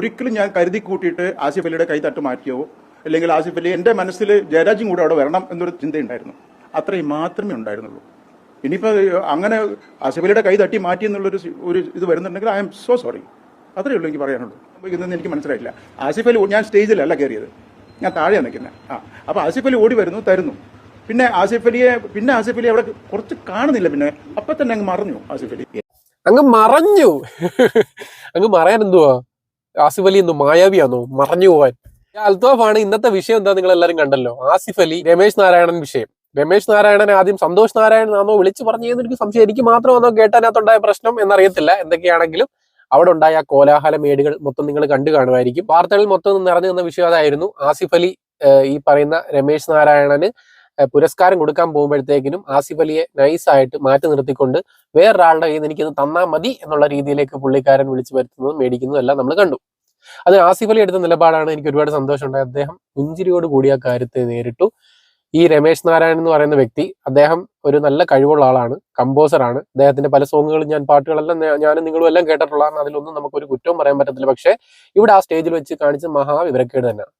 ഒരിക്കലും ഞാൻ കരുതി കൂട്ടിയിട്ട് ആസിഫ് അലിയുടെ കൈ തട്ട് മാറ്റിയോ അല്ലെങ്കിൽ ആസിഫ് അലി എന്റെ മനസ്സിൽ ജയരാജും കൂടെ അവിടെ വരണം എന്നൊരു ചിന്തയുണ്ടായിരുന്നു. അത്രയും മാത്രമേ ഉണ്ടായിരുന്നുള്ളൂ. ഇനിയിപ്പോൾ അങ്ങനെ ആസിഫ് അലിയുടെ കൈ തട്ടി മാറ്റി എന്നുള്ളൊരു ഒരു ഇത് വരുന്നുണ്ടെങ്കിൽ ഐ എം സോ സോറി. അത്രയേ ഉള്ളൂ എനിക്ക് പറയാനുള്ളൂ. ഇതൊന്നും എനിക്ക് മനസ്സിലായില്ല. ആസിഫ് അലി ഞാൻ സ്റ്റേജിലല്ല കയറിയത്. ഞാൻ താഴെയാണ് നിൽക്കുന്നത് ആ അപ്പോൾ ആസിഫ് അലി ഓടി വരുന്നു തരുന്നു. പിന്നെ ആസിഫ് അലിയെ പിന്നെ ആസിഫ് അലി അവിടെ കുറച്ച് കാണുന്നില്ല പിന്നെ. അപ്പം തന്നെ അങ്ങ് മറഞ്ഞു ആസിഫ് അലി. അങ്ങ് മറഞ്ഞു. അങ്ങ് മറയാൻ എന്തുവാ? ആസിഫ് അലി എന്നും മായാവിയാണോ മറഞ്ഞു പോവാൻ. ആണ് ഇന്നത്തെ വിഷയം എന്താ നിങ്ങൾ എല്ലാവരും കണ്ടല്ലോ. ആസിഫ് അലി രമേശ് നാരായണൻ വിഷയം. രമേശ് നാരായണൻ ആദ്യം സന്തോഷ് നാരായണൻ നാരായണനാണോ വിളിച്ചു പറഞ്ഞു എനിക്ക് സംശയം. എനിക്ക് മാത്രമാണോ കേട്ടതിനകത്തുണ്ടായ പ്രശ്നം എന്നറിയത്തില്ല. എന്തൊക്കെയാണെങ്കിലും അവിടെ ഉണ്ടായ കോലാഹല മേടുകൾ മൊത്തം നിങ്ങൾ കണ്ടു കാണുമായിരിക്കും. വാർത്തകളിൽ മൊത്തം നിറഞ്ഞു നിന്ന വിഷയം അതായിരുന്നു. ആസിഫ് അലി ഈ പറയുന്ന രമേശ് നാരായണന് പുരസ്കാരം കൊടുക്കാൻ പോകുമ്പോഴത്തേക്കിനും ആസിഫ് അലിയെ നൈസായിട്ട് മാറ്റി നിർത്തിക്കൊണ്ട് വേറൊരാളുടെ കയ്യിൽ നിന്ന് എനിക്കിത് തന്നാ മതി എന്നുള്ള രീതിയിലേക്ക് പുള്ളിക്കാരൻ വിളിച്ചു വരുത്തുന്നതും മേടിക്കുന്നതും എല്ലാം നമ്മൾ കണ്ടു. അത് ആസിഫ് അലി എടുത്ത നിലപാടാണ് എനിക്ക് ഒരുപാട് സന്തോഷമുണ്ടായത്. അദ്ദേഹം പുഞ്ചിരിയോട് കൂടി ആ കാര്യത്തെ നേരിട്ടു. ഈ രമേശ് നാരായണൻ എന്ന് പറയുന്ന വ്യക്തി അദ്ദേഹം ഒരു നല്ല കഴിവുള്ള ആളാണ് കമ്പോസറാണ് അദ്ദേഹത്തിന്റെ പല സോങ്ങുകളും ഞാൻ പാട്ടുകളെല്ലാം ഞാനും നിങ്ങളും എല്ലാം കേട്ടിട്ടുള്ളതാണ്. അതിലൊന്നും നമുക്ക് ഒരു കുറ്റവും പറയാൻ പറ്റത്തില്ല. പക്ഷേ ഇവിടെ ആ സ്റ്റേജിൽ വെച്ച് കാണിച്ച മഹാവിവരക്കേട് തന്നെയാണ്.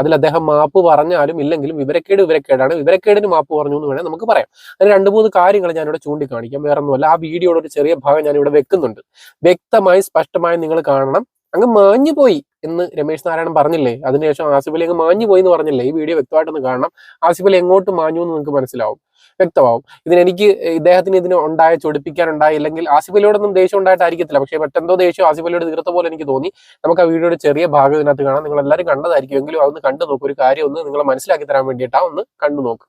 അതിൽ അദ്ദേഹം മാപ്പ് പറഞ്ഞാലും ഇല്ലെങ്കിലും വിവരക്കേട് വിവരക്കേടാണ്. വിവരക്കേടിന് മാപ്പ് പറഞ്ഞു എന്ന് വേണേൽ നമുക്ക് പറയാം. അതിന് രണ്ട് മൂന്ന് കാര്യങ്ങൾ ഞാനിവിടെ ചൂണ്ടിക്കാണിക്കാം. വേറെ ഒന്നുമല്ല ആ വീഡിയോയുടെ ഒരു ചെറിയ ഭാഗം ഞാൻ ഇവിടെ വെക്കുന്നുണ്ട്. വ്യക്തമായി സ്പഷ്ടമായി നിങ്ങൾ കാണണം. അങ്ങ് മാഞ്ഞു പോയി എന്ന് രമേശ് നാരായണൻ പറഞ്ഞില്ലേ? അതിനുശേഷം ആസിഫ് അലി അങ്ങ് മാഞ്ഞു പോയി എന്ന് പറഞ്ഞില്ലേ? ഈ വീഡിയോ വ്യക്തമായിട്ടൊന്ന് കാണണം. ആസിഫലി എങ്ങോട്ട് മാഞ്ഞു എന്ന് നിങ്ങൾക്ക് മനസ്സിലാവും. വ്യക്തമാവും. ഇതിന് എനിക്ക് ഇദ്ദേഹത്തിന് ഇതിന് ഉണ്ടായ ചൊടിപ്പിക്കാനുണ്ടായി അല്ലെങ്കിൽ ആസിഫ് അലിയോടൊന്നും ദേഷ്യം ഉണ്ടായിട്ടായിരിക്കത്തില്ല. പക്ഷേ മറ്റെന്തോ ദേഷ്യം ആസിഫ് അലിയോട് തീർത്ത പോലെ എനിക്ക് തോന്നി. നമുക്ക് ആ വീഡിയോയുടെ ചെറിയ ഭാഗം ഇതിനകത്ത് കാണാം. നിങ്ങൾ എല്ലാവരും കണ്ടതായിരിക്കും. എങ്കിലും അതൊന്ന് കണ്ടു നോക്കും. ഒരു കാര്യം ഒന്ന് നിങ്ങൾ മനസ്സിലാക്കി തരാൻ വേണ്ടിയിട്ടാ ഒന്ന് കണ്ടു നോക്ക്.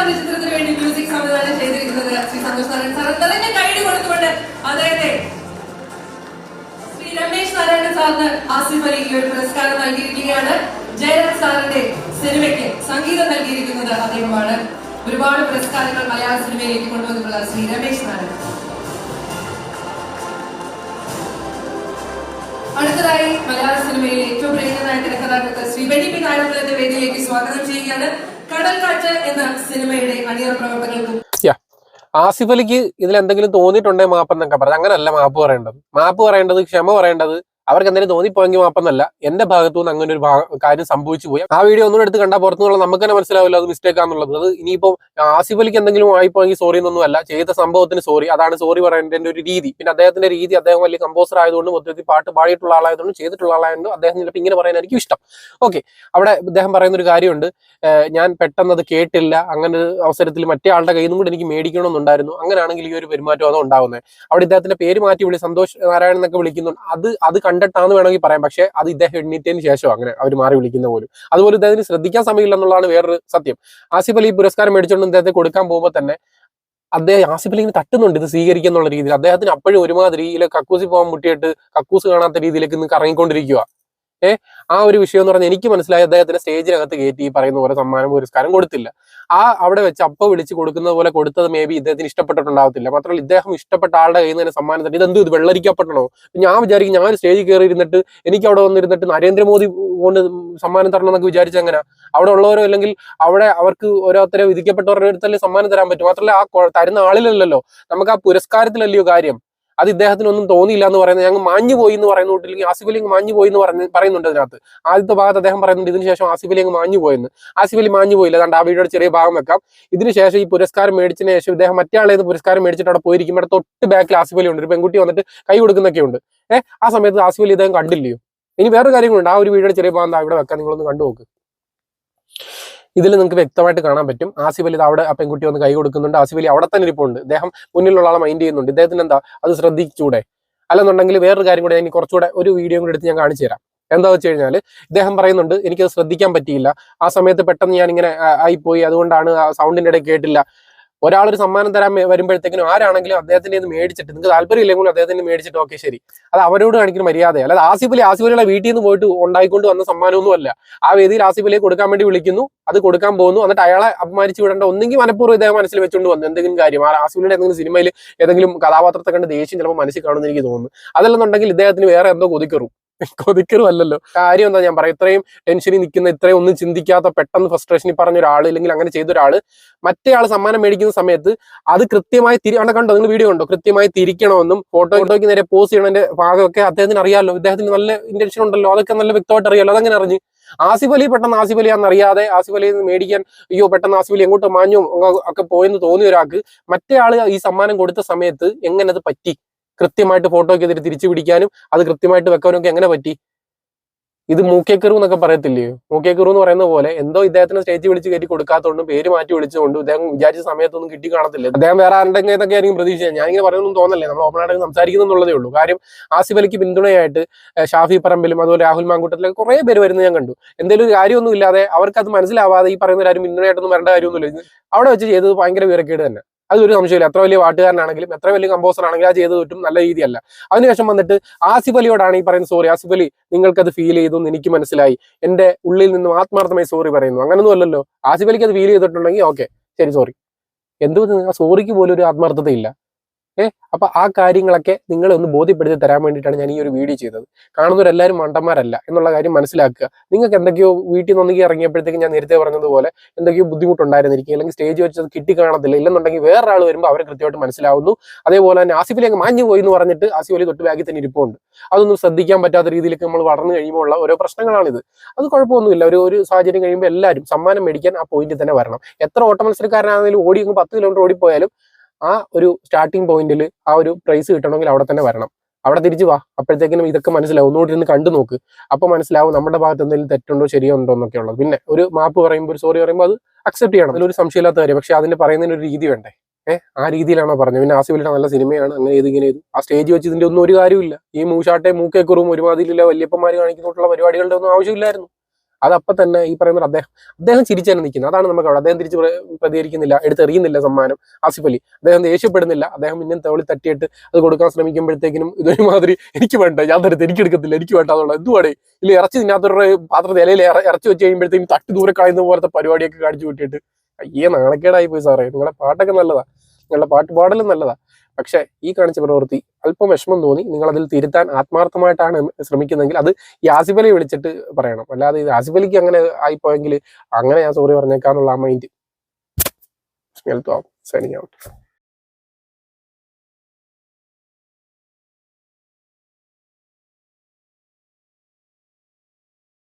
ചിത്രത്തിന് വേണ്ടി മ്യൂസിക് സംവിധാനം ചെയ്തിരിക്കുന്നത് ശ്രീ സന്തോഷ് നാരായണൻ സാർ. തന്നെ കൈഡ് കൊടുത്തുകൊണ്ട് അദ്ദേഹത്തെ സാറിന് ആസിഫ് അലി ഈ ഒരു പുരസ്കാരം നൽകിയിരിക്കുകയാണ്. ജയരാജ് സാറിന്റെ സിനിമയ്ക്ക് സംഗീതം നൽകിയിരിക്കുന്നത് അദ്ദേഹമാണ്. ഒരുപാട് പുരസ്കാരങ്ങൾ മലയാള സിനിമയിലേക്ക് കൊണ്ടുവന്നിട്ടുള്ള ശ്രീ രമേശ് നാരായണൻ അടുത്തതായി മലയാള സിനിമയിലെ ഏറ്റവും പ്രിയനായ തിരക്കഥാകൃത്ത് ശ്രീ ബെന്നി പി വേദിയിലേക്ക് സ്വാഗതം ചെയ്യുകയാണ്. കടൽ എന്ന സിനിമയുടെ അണിയറ പ്രവർത്തകർക്കും ആസിഫ് അലിക്ക് ഇതിൽ എന്തെങ്കിലും തോന്നിയിട്ടുണ്ടെങ്കിൽ മാപ്പെന്നൊക്കെ പറഞ്ഞു അങ്ങനല്ല മാപ്പ് പറയേണ്ടത്. മാപ്പ് പറയേണ്ടത് ക്ഷമ പറയേണ്ടത് അവർക്ക് എന്തെങ്കിലും തോന്നിപ്പോയെങ്കിൽ മാത്രമല്ല എന്റെ ഭാഗത്തു നിന്ന് അങ്ങനെ ഒരു കാര്യം സംഭവിച്ചു പോയി. ആ വീഡിയോ ഒന്നും എടുത്ത് കണ്ടാൽ പുറത്തുനിന്നുള്ള നമുക്ക് തന്നെ മനസ്സിലാവില്ല അത് മിസ്റ്റേക്ക് ആണെന്നുള്ളത്. അത് ഇനിയിപ്പോൾ ആസിഫ് അലിക്ക് എന്തെങ്കിലും ആയിപ്പോയെങ്കിൽ സോറി എന്നൊന്നും അല്ല ചെയ്ത സംഭവത്തിന് സോറി അതാണ് സോറി പറയേണ്ടതിന്റെ ഒരു രീതി. പിന്നെ അദ്ദേഹത്തിന്റെ രീതി അദ്ദേഹം വലിയ കമ്പോസർ ആയതുകൊണ്ട് മൊത്തത്തിൽ പാട്ട് പാടിയിട്ടുള്ള ആളായതുകൊണ്ട് ചെയ്തിട്ടുള്ള ആളായതുകൊണ്ട് അദ്ദേഹം ചിലപ്പോൾ ഇങ്ങനെ പറയാൻ എനിക്ക് ഇഷ്ടം. ഓക്കെ അവിടെ അദ്ദേഹം പറയുന്ന ഒരു കാര്യമുണ്ട് ഞാൻ പെട്ടെന്ന് അത് കേട്ടില്ല. അങ്ങനെ ഒരു അവസരത്തിൽ മറ്റേ ആളുടെ കയ്യിൽ നിന്നും കൂടി എനിക്ക് മേടിക്കണമെന്നുണ്ടായിരുന്നു. അങ്ങനെയാണെങ്കിൽ ഈ ഒരു പെരുമാറ്റം അതോ ഉണ്ടാവുന്നത്. അവിടെ ഇദ്ദേഹത്തിന്റെ പേര് മാറ്റി വിളി സന്തോഷ് നാരായണൻ എന്നൊക്കെ വിളിക്കുന്നുണ്ട്. അത് അത് കണ്ടിട്ടാന്ന് വേണമെങ്കിൽ പറയാം. പക്ഷേ അത് ഇദ്ദേഹം എണ്ണീറ്റതിന് ശേഷം അങ്ങനെ അവർ മാറി വിളിക്കുന്ന പോലും. അതുപോലെ ഇദ്ദേഹത്തിന് ശ്രദ്ധിക്കാൻ സമയമില്ല എന്നുള്ളതാണ് വേറൊരു സത്യം. ആസിഫ് അലി പുരസ്കാരം മേടിച്ചുകൊണ്ട് ഇദ്ദേഹത്തെ കൊടുക്കാൻ പോകുമ്പോൾ തന്നെ അദ്ദേഹം ആസിഫ് അലിങ്ങനെ തട്ടുന്നുണ്ട് ഇത് സ്വീകരിക്കുക എന്നുള്ള രീതിയിൽ. അദ്ദേഹത്തിന് അപ്പോഴും ഒരുമാതിരി കക്കൂസിൽ കക്കൂസി പോകാൻ മുട്ടിയിട്ട് കക്കൂസ് കാണാത്ത രീതിയിലേക്ക് ഇന്ന് കറങ്ങിക്കൊണ്ടിരിക്കുക ഏ ആ ഒരു വിഷയം എന്ന് പറഞ്ഞാൽ എനിക്ക് മനസ്സിലായി അദ്ദേഹത്തിന് സ്റ്റേജിനകത്ത് കയറ്റി ഈ പറയുന്ന പോലെ സമ്മാനം പുരസ്കാരം കൊടുത്തില്ല. ആ അവിടെ വെച്ച് അപ്പ വിളിച്ച് കൊടുക്കുന്നത് പോലെ കൊടുത്തത് മേ ബി ഇദ്ദേഹത്തിന് ഇഷ്ടപ്പെട്ടിട്ടുണ്ടാവത്തില്ല. മാത്രമല്ല ഇദ്ദേഹം ഇഷ്ടപ്പെട്ട ആളുടെ കയ്യിൽ നിന്ന് സമ്മാനം തന്നെ ഇതെന്ത് ഇത് വെള്ളരിക്കപ്പെട്ടണോ? ഞാൻ വിചാരിക്കും ഞാൻ സ്റ്റേജിൽ കയറി ഇരുന്നിട്ട് എനിക്ക് അവിടെ വന്നിരുന്നിട്ട് നരേന്ദ്രമോദി കൊണ്ട് സമ്മാനം തരണം എന്നൊക്കെ വിചാരിച്ച അങ്ങനെ അവിടെ ഉള്ളവരോ അല്ലെങ്കിൽ അവിടെ അവർക്ക് ഓരോരുത്തരെ വിധിക്കപ്പെട്ടവരുടെ അടുത്തല്ലേ സമ്മാനം തരാൻ പറ്റും? മാത്രമല്ല ആ തരുന്ന ആളിലല്ലല്ലോ. നമുക്ക് ആ പുരസ്കാരത്തിലല്ലയോ കാര്യം? അത് ഇദ്ദേഹത്തിനൊന്നും തോന്നിയില്ല എന്ന് പറയുന്നത്. ഞങ്ങൾ മാഞ്ഞു പോയി എന്ന് പറയുന്ന കൂട്ടില്ലെങ്കിൽ ആസിഫ് അലി അങ്ങ് മാഞ്ഞു പോയി എന്ന് പറഞ്ഞ് പറയുന്നുണ്ട് അതിനകത്ത്. ആദ്യത്തെ ഭാഗത്ത് അദ്ദേഹം പറയുന്നുണ്ട് ഇതിന് ശേഷം അങ്ങ് മാഞ്ഞു പോയെന്ന്. ആസിഫ് അലി മാഞ്ഞു പോയില്ല. അതുകൊണ്ട് ആ വീഡിയോയുടെ ചെറിയ ഭാഗം വെക്കാം. ഇതിന് ശേഷം ഈ പുരസ്കാരം മേടിച്ചതിന് ശേഷം ഇദ്ദേഹം മറ്റേ പുരസ്കാരം മേടിച്ചിട്ട് അവിടെ പോയിരിക്കും അവിടെ തൊട്ട് ബാക്കിൽ ആസിഫ് അലി ഉണ്ട്. ഒരു പെൺകുട്ടി വന്നിട്ട് കൈ കൊടുക്കുന്നൊക്കെ ഉണ്ട്. ഏഹ് ആ സമയത്ത് ആസിഫലി ഇദ്ദേഹം കണ്ടില്ലയോ? ഇനി വേറൊരു കാര്യം കൂടെ ആ ഒരു വീഡിയോയുടെ ചെറിയ ഭാഗം ഇവിടെ വെക്കാൻ നിങ്ങളൊന്ന് കണ്ടു നോക്ക് ഇതിൽ നിങ്ങൾക്ക് വ്യക്തമായിട്ട് കാണാൻ പറ്റും. ആസിഫ് അലി അവിടെ ആ പെൺകുട്ടി വന്ന് കൈ കൊടുക്കുന്നുണ്ട്. ആസിഫ് അലി അവിടെ തന്നെ ഇരിപ്പുണ്ട്. അദ്ദേഹം മുന്നിലുള്ള ആളെ മൈൻഡ് ചെയ്യുന്നുണ്ട്. ഇദ്ദേഹത്തിന് എന്താ? അത് ശ്രദ്ധിച്ചൂടെ? അല്ലെന്നുണ്ടെങ്കിൽ വേറൊരു കാര്യം കൂടെ ഞാൻ കുറച്ചുകൂടെ ഒരു വീഡിയോ കൂടെ എടുത്ത് ഞാൻ കാണിച്ചു തരാം. എന്താ വെച്ച് കഴിഞ്ഞാൽ ഇദ്ദേഹം പറയുന്നുണ്ട് എനിക്കത് ശ്രദ്ധിക്കാൻ പറ്റിയില്ല. ആ സമയത്ത് പെട്ടെന്ന് ഞാൻ ഇങ്ങനെ ആയിപ്പോയി. അതുകൊണ്ടാണ് ആ സൗണ്ടിന്റെ ഇടയിൽ കേട്ടില്ല. ഒരാളൊരു സമ്മാനം തരാൻ വരുമ്പോഴത്തേക്കിനും ആരാണെങ്കിലും അദ്ദേഹത്തിന്റെ ഇത് മേടിച്ചിട്ട് നിങ്ങൾക്ക് താല്പര്യമില്ലെങ്കിലും അദ്ദേഹത്തിന്റെ മേടിച്ചിട്ട് ഓക്കെ ശരി. അത് അവരോട് കാണിക്കുന്ന മര്യാദ അല്ലാതെ ആസിഫ് അലി ആസിഫ് അലിയുടെ വീട്ടിൽ നിന്ന് പോയിട്ട് ഉണ്ടായിക്കൊണ്ട് വന്ന സമ്മാനമൊന്നും അല്ല ആ വേദിയിൽ ആസിഫ് അലിയെ കൊടുക്കാൻ വേണ്ടി വിളിക്കുന്നു അത് കൊടുക്കാൻ പോകുന്നു. എന്നിട്ട് അയാളെ അപമാനിച്ചു വിടേണ്ട ഒന്നെങ്കിൽ മനഃപൂർവം ഇദ്ദേഹം മനസ്സിൽ വെച്ചുകൊണ്ട് വന്നു. എന്തെങ്കിലും കാര്യം ആ ആസിഫലിയുടെ എന്തെങ്കിലും സിനിമയിൽ ഏതെങ്കിലും കഥാപാത്രത്തെ കണ്ട് ദേഷ്യം ചിലപ്പോൾ മനസ്സിൽ കാണുമെന്ന് എനിക്ക് തോന്നുന്നു. അതല്ലെന്നുണ്ടെങ്കിൽ ഇദ്ദേഹത്തിന് വേറെ എന്തോ കൊതിക്കറും. കൊതിക്കറും അല്ലല്ലോ കാര്യം എന്താ ഞാൻ പറയാം? ഇത്രയും ടെൻഷനിൽ നിൽക്കുന്ന ഇത്രയും ഒന്നും ചിന്തിക്കാത്ത പെട്ടെന്ന് ഫ്രസ്ട്രേഷനിൽ പറഞ്ഞ ഒരാൾ ഇല്ലെങ്കിൽ അങ്ങനെ ചെയ്ത ഒരാൾ മറ്റേ ആൾ സമ്മാനം മേടിക്കുന്ന സമയത്ത് അത് കൃത്യമായി തിരി അവിടെ കണ്ടോ? നിങ്ങൾ വീഡിയോ കണ്ടോ? കൃത്യമായി തിരിക്കണമെന്നും ഫോട്ടോ ഫോട്ടോയ്ക്ക് നേരെ പോസ് ചെയ്യണതിന്റെ ഭാഗമൊക്കെ അദ്ദേഹത്തിന് അറിയാമല്ലോ ഇദ്ദേഹത്തിന് നല്ല ഇന്റൻഷൻ ഉണ്ടല്ലോ. അതൊക്കെ നല്ല വ്യക്തമായിട്ട് അറിയാലോ? അതങ്ങനെ അറിഞ്ഞ്. ആസിഫ് അലി പെട്ടെന്ന് ആസിഫ് അലി അറിയാതെ ആസിഫ് മേടിക്കാൻ അയ്യോ പെട്ടെന്ന് ആസിഫ് അലി എങ്ങോട്ട് മാഞ്ഞു ഒക്കെ പോയെന്ന് തോന്നിയ ഒരാൾക്ക് മറ്റേ ആൾ ഈ സമ്മാനം കൊടുത്ത സമയത്ത് എങ്ങനെ അത് പറ്റി? കൃത്യമായിട്ട് ഫോട്ടോയ്ക്ക് എതിരെ തിരിച്ചു പിടിക്കാനും അത് കൃത്യമായിട്ട് വെക്കാനും ഒക്കെ എങ്ങനെ പറ്റി? ഇത് മൂക്കേക്കറു എന്നൊക്കെ പറയത്തില്ലയോ മൂക്കേക്കറു എന്ന് പറയുന്ന പോലെ എന്തോ ഇദ്ദേഹത്തിന് സ്റ്റേജ് വിളിച്ച് കയറ്റി കൊടുക്കാത്തതുകൊണ്ടും പേര് മാറ്റി വിളിച്ചുകൊണ്ട് ഇദ്ദേഹം വിചാരിച്ച സമയത്തൊന്നും കിട്ടി കാണത്തില്ല അദ്ദേഹം വേറെ ആരുടെ ഇതൊക്കെ ആയിരിക്കും പ്രതീക്ഷിച്ചത്. ഞാനിങ്ങനെ പറയുന്നൊന്നും തോന്നല്ലേ. നമ്മൾ ഓപ്പണായിട്ട് എന്നുള്ളതേ ഉള്ളൂ. കാര്യം ആസിഫ് അലിക്ക് പിന്തുണയായിട്ട് ഷാഫി പറമ്പിലും അതുപോലെ രാഹുൽ മാങ്കൂട്ടത്തിലൊക്കെ കുറേ പേര് വരുന്നത് ഞാൻ കണ്ടു. എന്തെങ്കിലും ഒരു കാര്യമൊന്നും ഇല്ലാതെ അവർക്ക് അത് മനസ്സിലാവാതെ ഈ പറയുന്ന ആരും പിന്തുണയായിട്ടൊന്നും വരേണ്ട കാര്യമൊന്നുമില്ല. അവിടെ വെച്ച് ചെയ്തത് ഭയങ്കര വിവരക്കേട് തന്നെ. അതൊരു സംശയമില്ല. എത്ര വലിയ പാട്ടുകാരനാണെങ്കിലും എത്ര വലിയ കമ്പോസർ ആണെങ്കിലും ആ ചെയ്ത് കിട്ടും നല്ല രീതിയല്ല. അതിനുശേഷം വന്നിട്ട് ആസിഫ് അലിയോടാണ് ഈ പറയുന്നത് സോറി ആസിഫ് അലി നിങ്ങൾക്കത് ഫീൽ ചെയ്തു എനിക്ക് മനസ്സിലായി. എന്റെ ഉള്ളിൽ നിന്നും ആത്മാർത്ഥമായി സോറി പറയുന്നു. അങ്ങനൊന്നും അല്ലല്ലോ. ആസിഫ് അലിക്ക് അത് ഫീൽ ചെയ്തിട്ടുണ്ടെങ്കിൽ ഓക്കെ ശരി സോറി എന്തുകൊണ്ട് ആ സോറിക്ക് പോലും ഒരു ആത്മാർത്ഥതയില്ല. ഏ അപ്പൊ ആ കാര്യങ്ങളൊക്കെ നിങ്ങളെ ഒന്ന് ബോധ്യപ്പെടുത്തി തരാൻ വേണ്ടിയിട്ടാണ് ഞാൻ ഈ ഒരു വീഡിയോ ചെയ്തത്. കാണുന്നവരെല്ലാവരും മണ്ടന്മാരല്ല എന്നുള്ള കാര്യം മനസ്സിലാക്കുക. നിങ്ങൾക്ക് എന്തൊക്കെയോ വീട്ടിൽ നിന്ന് ഒന്നുകിൽ ഇറങ്ങിയപ്പോഴത്തേക്ക് ഞാൻ നേരത്തെ പറഞ്ഞതുപോലെ എന്തൊക്കെയോ ബുദ്ധിമുട്ടുണ്ടായിരുന്നിരിക്കും. അല്ലെങ്കിൽ സ്റ്റേജ് വെച്ചത് കിട്ടി കാണത്തില്ല ഇല്ലെന്നുണ്ടെങ്കിൽ വേറൊരാൾ വരുമ്പോൾ അവരെ കൃത്യമായിട്ട് മനസ്സിലാവുന്നു. അതേപോലെ തന്നെ ആസിഫിലെ അങ്ങ് മാഞ്ഞു പോയി എന്ന് പറഞ്ഞിട്ട് ആസിഫ് അലി തൊട്ട് ബാഗിൽ തന്നെ ഇരിപ്പുണ്ട്. അതൊന്നും ശ്രദ്ധിക്കാൻ പറ്റാത്ത രീതിയിലേക്ക് നമ്മൾ വളർന്നു കഴിയുമ്പോൾ ഉള്ള ഓരോ പ്രശ്നങ്ങളാണിത്. അത് കുഴപ്പമൊന്നുമില്ല. ഒരു ഒരു സാഹചര്യം കഴിയുമ്പോൾ എല്ലാവരും സമ്മാനം മേടിക്കാൻ ആ പോയിന്റിൽ തന്നെ വരണം. എത്ര ഓട്ട മത്സരക്കാരനാണെങ്കിലും ഓടി അങ്ങ് പത്ത് കിലോമീറ്റർ ഓടിപ്പോയാലും ആ ഒരു സ്റ്റാർട്ടിങ് പോയിന്റിൽ ആ ഒരു പ്രൈസ് കിട്ടണമെങ്കിൽ അവിടെ തന്നെ വരണം. അവിടെ തിരിച്ചു വാ. അപ്പോഴത്തേക്കിനും ഇതൊക്കെ മനസ്സിലാവും. ഒന്നുകൂടി ഇരുന്ന് കണ്ടു നോക്ക്. അപ്പോൾ മനസ്സിലാവും നമ്മുടെ ഭാഗത്ത് എന്തെങ്കിലും തെറ്റുണ്ടോ ശരിയോ ഉണ്ടോ എന്നൊക്കെ ഉള്ളത്. പിന്നെ ഒരു മാപ്പ് പറയുമ്പോൾ ഒരു സോറി പറയുമ്പോൾ അത് അക്സെപ്റ്റ് ചെയ്യണം. അതിലൊരു സംശയമില്ലാത്ത കാര്യം. പക്ഷെ അതിന് പറയുന്നതിന് ഒരു രീതി വേണ്ടേ? ഏഹ് ആ രീതിയിലാണോ പറഞ്ഞത്. പിന്നെ ആസിഫിലിന്റെ നല്ല സിനിമയാണ്. അങ്ങനെ ചെയ്ത് ഇങ്ങനെ ആ സ്റ്റേജ് വെച്ച് ഇതിന്റെ ഒന്നും ഒരു കാര്യമില്ല ഈ മൂശാട്ടെ മൂക്കേക്കുറും ഒരുമാതിരിയില്ല വല്യപ്പന്മാർ കാണിക്കുന്നുള്ള പരിപാടികളുടെ ഒന്നും ആവശ്യമില്ലായിരുന്നു. അതപ്പം തന്നെ ഈ പറയുന്നത് അദ്ദേഹം അദ്ദേഹം ചിരിച്ചാണ് നിൽക്കുന്നത് അതാണ് നമുക്ക് അവിടെ അദ്ദേഹം തിരിച്ച് പ്ര- പ്രതികരിക്കുന്നില്ല എടുത്തെറിയുന്നില്ല സമ്മാനം. ആസിഫ് അലി അദ്ദേഹം ദേഷ്യപ്പെടുന്നില്ല. അദ്ദേഹം ഇന്നും തോളി തട്ടിയിട്ട് അത് കൊടുക്കാൻ ശ്രമിക്കുമ്പോഴത്തേക്കിനും ഇതൊരുമാതിരി എനിക്ക് വേണ്ട ഞാൻ തരത്ത് എനിക്ക് എടുക്കത്തില്ല എനിക്ക് വേണ്ട എന്നുള്ള എന്തുവാടേ? ഇല്ല ഇറച്ചി തിന്നാത്തൊരു പാത്രത്തിൽ ഇലയിൽ ഇറച്ചി വെച്ച് കഴിയുമ്പോഴത്തേക്കും തട്ടി ദൂരെ കളയുന്ന പോലത്തെ പരിപാടിയൊക്കെ കാണിച്ചു കൂട്ടിയിട്ട്. അയ്യേ നാണക്കേടായി പോയി സാറേ. നിങ്ങളുടെ പാട്ടൊക്കെ നല്ലതാ. നിങ്ങളുടെ പാട്ട് പാടലും നല്ലതാ. പക്ഷെ ഈ കാണിച്ച പ്രവൃത്തി അല്പം വിഷമം തോന്നി. നിങ്ങൾ അതിൽ തിരുത്താൻ ആത്മാർത്ഥമായിട്ടാണ് ശ്രമിക്കുന്നതെങ്കിൽ അത് യാസിബലി വിളിച്ചിട്ട് പറയണം. അല്ലാതെ ഇത് ആസിഫ് അലിക്ക് അങ്ങനെ ആയിപ്പോയെങ്കിൽ അങ്ങനെ ഞാൻ സോറി പറഞ്ഞേക്കാന്നുള്ള ആ മൈൻഡ് സൈനിങ് ഔട്ട്